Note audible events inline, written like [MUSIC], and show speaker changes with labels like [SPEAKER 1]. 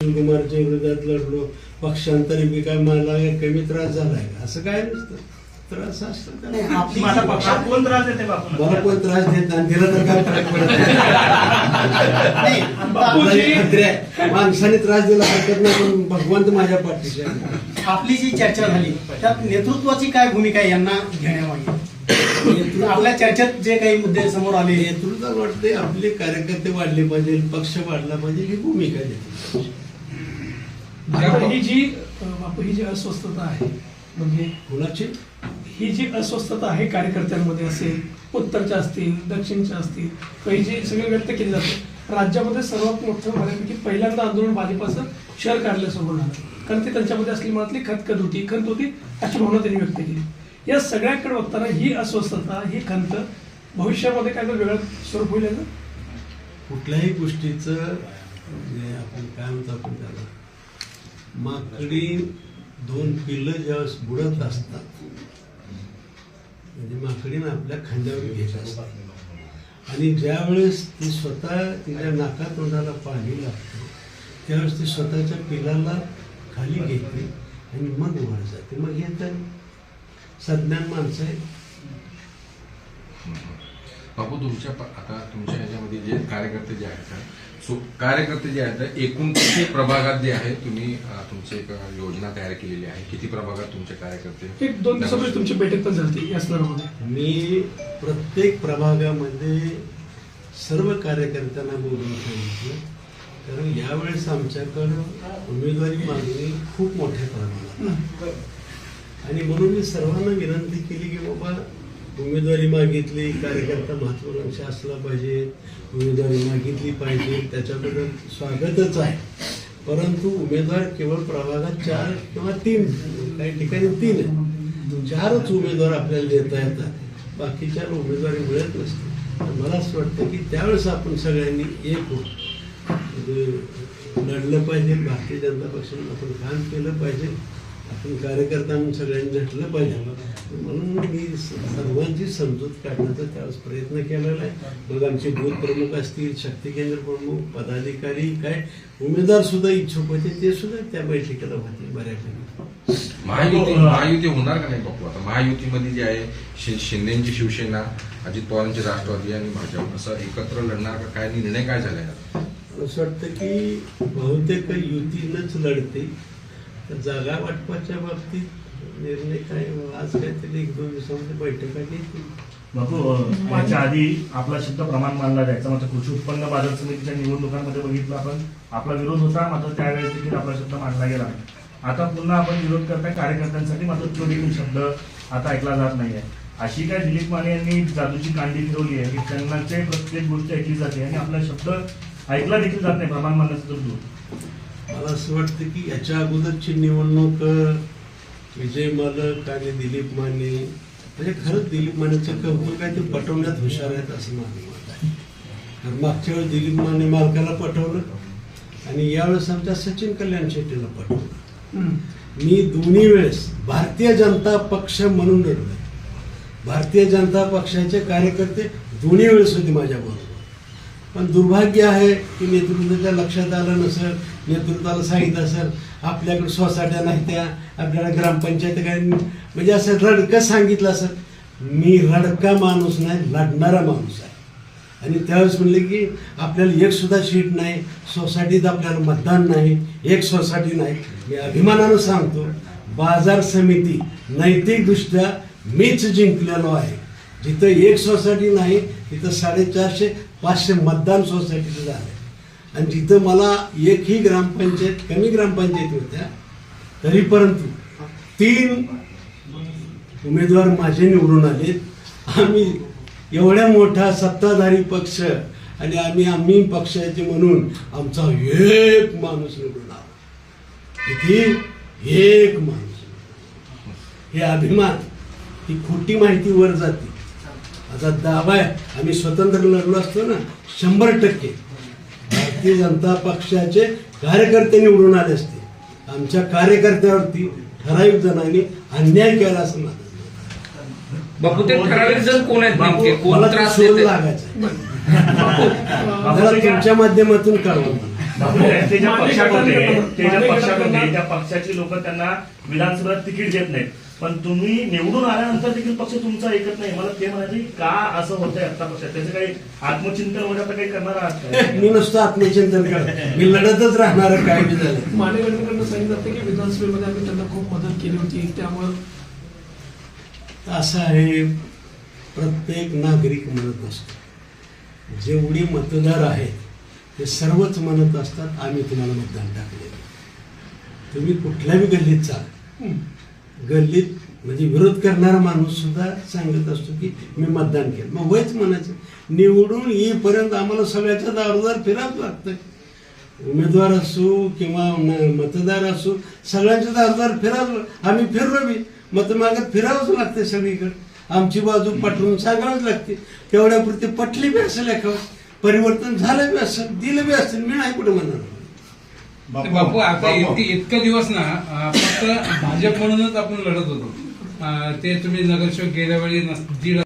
[SPEAKER 1] कुमारच्या विरोधात लढलो. पक्षांतरी बी काय मला कमी त्रास झालाय. का? असं काय नसतं? त्रास असतं
[SPEAKER 2] पक्षात कोण त्रास देते बापू
[SPEAKER 1] मला कोण त्रास देत नाही दिला तर काय फरक पडत नाही.
[SPEAKER 3] नाही, आता
[SPEAKER 1] मला एक खात्री आहे, माणसाने त्रास दिला हरकत नाही पण भगवंत माझ्या पाठीशी.
[SPEAKER 3] आपली जी चर्चा झाली त्यात नेतृत्वाची काय भूमिका यांना घेण्यामागे? आपल्या चर्चेत जे काही मुद्दे समोर आले
[SPEAKER 1] नेतृत्व वाटते आपले कार्यकर्ते वाढले पाहिजे पक्ष वाढला पाहिजे ही भूमिका देते
[SPEAKER 4] ही जी बापू ही जी अस्वस्थता आहे म्हणजे
[SPEAKER 1] कुणाची
[SPEAKER 4] ही जी अस्वस्थता आहे कार्यकर्त्यांमध्ये असेल उत्तरच्या असतील दक्षिणच्या असतील काही जी सगळी व्यक्त केली जाते राज्यामध्ये सर्वात मोठं बऱ्यापैकी पहिल्यांदा आंदोलन भाजपाचं शहर कार्यालयासमोर झालं. कारण ती त्यांच्यामध्ये असलेली मनातली खतखत होती खंत होती अशी भावना त्यांनी व्यक्त केली. या सगळ्याकडे बघताना ही अस्वस्थता ही खंत भविष्यामध्ये काय तर वेगळं स्वरूप होईल?
[SPEAKER 1] कुठल्याही गोष्टीचं म्हणजे आपण काय म्हणतो आपण त्याला? माकडी दोन पिल्लं ज्यावेळेस बुडत असतात म्हणजे माकडीनं आपल्या खांद्यावर घेत असतात. आणि ज्यावेळेस ती स्वतः तिच्या नाका तोंडाला पाणी लागतं त्यावेळेस ती स्वतःच्या पिलाला खाली घेते आणि मग वर जाते. मग हे तर सज्ञान माणसं आहे.
[SPEAKER 5] बापू तुमच्या आता तुमच्या ह्याच्यामध्ये जे कार्यकर्ते जे आहेत सो कार्यकर्ते जे आहेत एकूण किती प्रभागात जे आहे तुम्ही तुमची एक योजना तयार केलेली आहे? किती प्रभागात तुमचे कार्यकर्ते?
[SPEAKER 4] एक दोन दिवसापूर्वी तुमची बैठक पण झाली या संदर्भामध्ये
[SPEAKER 1] मी प्रत्येक प्रभागामध्ये सर्व कार्यकर्त्यांना बोलून सांगितलं. कारण यावेळेस आमच्याकडं उमेदवारी मागणी खूप मोठ्या प्रमाणात. आहे. आणि म्हणून मी सर्वांना विनंती केली की बाबा उमेदवारी मागितली कार्यकर्ता महत्वाकांक्षा असला पाहिजे उमेदवारी मागितली पाहिजे त्याच्याबद्दल स्वागतच आहे. परंतु उमेदवार केवळ प्रभागात चार किंवा तीन काही ठिकाणी तीन आहे. चारच उमेदवार आपल्याला देता येतात. बाकीच्या उमेदवारी मिळत नसते मला असं वाटतं की त्यावेळेस आपण सगळ्यांनी एक होऊन म्हणजे लढलं पाहिजे भारतीय जनता पक्षाने आपण काम केलं पाहिजे. आपण कार्यकर्ता म्हणून सगळ्यांनी झटलं पाहिजे. म्हणून मी सर्वांची समजूत काढण्याचा त्यावेळेस प्रयत्न केलेला आहे. मग आमचे बूथ प्रमुख असतील शक्ती केंद्र प्रमुख पदाधिकारी काय उमेदवार सुद्धा इच्छुक होते ते सुद्धा त्या बैठकीला होते बऱ्यापैकी.
[SPEAKER 5] महायुती महायुती होणार का नाही बापू? आता महायुतीमध्ये जे आहे शिंदेची शिवसेना अजित पवारांची राष्ट्रवादी आणि भाजप असं एकत्र लढणार का? काय निर्णय काय झालाय?
[SPEAKER 1] असं वाटतं की बहुतेक युतीनंच लढते जागा वाटपाच्या बाबतीत निर्णय काय? आज काहीतरी एक दोन दिवसामध्ये बैठका घेतील
[SPEAKER 2] बापू याच्या आधी आपला शब्द प्रमाण मानला जायचा. मात्र कृषी उत्पन्न बाजार समितीच्या निवडणुकांमध्ये बघितलं आपण. आपला विरोध होता मात्र त्यावेळेस देखील आपला शब्द मानला गेला आता पुन्हा आपण विरोध करताय कार्यकर्त्यांसाठी मात्र तो देखील शब्द आता ऐकला जात नाहीये. अशी काय दिलीप माने यांनी जादूची कांडी फिरवली आहे की त्यांनाचे प्रत्येक गोष्ट ऐकली जाते आणि आपला शब्द ऐकला देखील जात नाही प्रमाण मानण्याचं तर दूर.
[SPEAKER 1] मला असं वाटतं की याच्या अगोदरची निवडणूक विजय मालक आणि दिलीप माने म्हणजे खरंच दिलीप मानेचं कौतुक आहे ते पटवण्यात हुशार आहेत असं माझं मत आहे. कारण मागच्या वेळेस दिलीप माने मालकाला पटवलं आणि यावेळेस आमच्या सचिन कल्याण शेट्टीला पटवलं. मी दोन्ही वेळेस भारतीय जनता पक्ष म्हणून लढलोय भारतीय जनता पक्षाचे कार्यकर्ते दोन्ही वेळेस होते माझ्याबरोबर. पण दुर्भाग्य आहे की नेतृत्वाच्या लक्षात आलं नसेल नेतृत्वाला सांगितलं असेल आपल्याकडे सोसायट्या नाही त्या आपल्याला ग्रामपंचायत काय म्हणजे असं रडकं सांगितलं असेल. मी रडका माणूस नाही लढणारा माणूस आहे. आणि त्यावेळेस म्हणले की आपल्याला एकसुद्धा सीट नाही सोसायटीत आपल्याला मतदान नाही एक सोसायटी नाही. मी अभिमानानं सांगतो बाजार समिती नैतिकदृष्ट्या मीच जिंकलेलो आहे. जिथं एक सोसायटी नाही तिथं साडेचारशे पाचशे मतदान सोसायटीचं झालं आणि जिथं मला एकही ग्रामपंचायत कमी ग्रामपंचायती होत्या तरी परंतु तीन उमेदवार माझे निवडून आले आम्ही एवढ्या मोठा सत्ताधारी पक्ष आणि आम्ही आम्ही पक्षाचे म्हणून आमचा एक माणूस निवडून आला. किती? एक माणूस. हे अभिमान ही खोटी माहिती वर जाते. आता दावा आहे आम्ही स्वतंत्र लढलो असतो ना शंभर टक्के. भारतीय जनता पक्षाचे कार्यकर्ते निवडून आले असते. आमच्या कार्यकर्त्यावरती ठराविक जणांनी अन्याय केला असं माझं मत आहे.
[SPEAKER 6] बापू ते ठराविक जण कोण आहेत नेमके? कोण
[SPEAKER 1] मला तो
[SPEAKER 6] त्रास
[SPEAKER 1] शोध
[SPEAKER 6] देत?
[SPEAKER 1] लागायचा आहे. जरा तुमच्या माध्यमातून कळवा मला.
[SPEAKER 2] ते ज्या
[SPEAKER 4] माने
[SPEAKER 2] पक्षात होते
[SPEAKER 4] गटांना-
[SPEAKER 2] ते ज्या
[SPEAKER 4] माने
[SPEAKER 2] पक्षात होते
[SPEAKER 4] गटांना-
[SPEAKER 2] त्या पक्षाची लोक त्यांना विधानसभेत तिकीट देत नाहीत. पण तुम्ही निवडून आल्यानंतर देखील पक्ष तुमचं ऐकत नाही. मला ते म्हणायचं की असं होतंय आता पक्षात त्याचं काही आत्मचिंतन वगैरे आता काही करणार आहात? [LAUGHS]
[SPEAKER 1] मी नुसतं आत्मचिंतन करत मी लढतच राहणार काय बी झालं.
[SPEAKER 4] माने गटांकडनं सांगितलं जातं की विधानसभेमध्ये आम्ही त्यांना खूप मदत केली होती. त्यामुळं
[SPEAKER 1] असं आहे प्रत्येक नागरिक म्हणत नसतो जेवढी मतदार आहेत ते सर्वच म्हणत असतात आम्ही तुम्हाला मतदान टाकले तुम्ही कुठल्याही गल्लीत चाल गल्लीत म्हणजे विरोध करणारा माणूस सुद्धा सांगत असतो की मी मतदान केलं. मग वयच म्हणायचं निवडून येईपर्यंत आम्हाला सगळ्याच्या दारोदार फिरावंच लागतं उमेदवार असो किंवा न- मतदार असो सगळ्यांच्या दारोदार फिरावं आम्ही फिरलो बी मत मागत फिरावंच लागते सगळीकडे. आमची बाजू पटवून सांगावंच लागते. तेवढ्यापुरती पटली बी असेल एका परिवर्तन झालं बी असेल दिलं बी असेल मी नाही कुठं म्हणणार.
[SPEAKER 7] बापू आता इतके इतके दिवस ना अं, फक्त भाजप म्हणूनच आपण लढत होतो. अं, ते तुम्ही नगरसेवक गेल्या वेळी नस- दीड